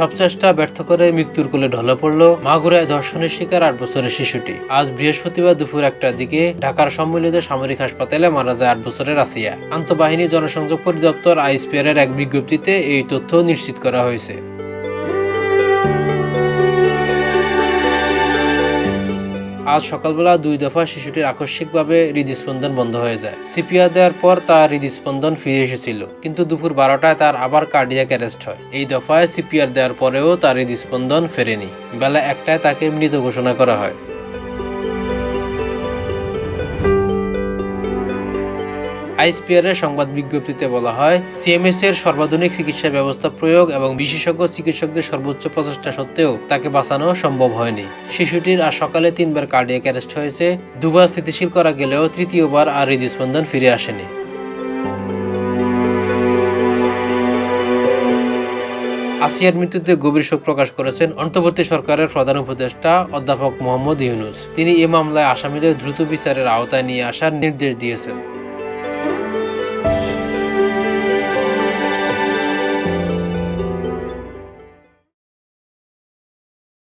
সব চেষ্টা ব্যর্থ করে মৃত্যুর কোলে ঢলে পড়ল মাগুরায় ধর্ষণের শিকার আট বছরের শিশুটি। আজ বৃহস্পতিবার দুপুর একটার দিকে ঢাকার সম্মিলিত সামরিক হাসপাতালে মারা যায় আট বছরের আসিয়া। আন্তঃবাহিনী জনসংযোগ পরিদপ্তর আইসপিআর এক বিজ্ঞপ্তিতে এই তথ্য নিশ্চিত করা হয়েছে। আজ সকালবেলা দুই দফা শিশুটির আকস্মিকভাবে হৃদস্পন্দন বন্ধ হয়ে যায়। সিপিআর দেওয়ার পর তার হৃদস্পন্দন ফিরে এসেছিল, কিন্তু দুপুর বারোটায় তার আবার কার্ডিয়াক অ্যারেস্ট হয়। এই দফায় সিপিআর দেওয়ার পরেও তার হৃদস্পন্দন ফেরেনি। বেলা একটায় তাকে মৃত ঘোষণা করা হয়। আইসপিআর এর সংবাদ বিজ্ঞপ্তিতে বলা হয় সিএমএস এর সর্বাধুনিক চিকিৎসা ব্যবস্থা প্রয়োগ এবং বিশেষজ্ঞ চিকিৎসকদের সর্বোচ্চ প্রচেষ্টা সত্ত্বেও তাকে বাঁচানো সম্ভব হয়নি। শিশুটির আর সকালে তিনবার কার্ডিয়াক অ্যারেস্ট হয়েছে। দুবার স্থিতিশীল করা গেলেও তৃতীয়বার আর হৃদস্পন্দন ফিরে আসেনি। আসিয়ার মৃত্যুতে গভীর শোক প্রকাশ করেছেন অন্তর্বর্তী সরকারের প্রধান উপদেষ্টা অধ্যাপক মোহাম্মদ ইউনুস। তিনি এ মামলায় আসামিদের দ্রুত বিচারের আওতায় নিয়ে আসার নির্দেশ দিয়েছেন।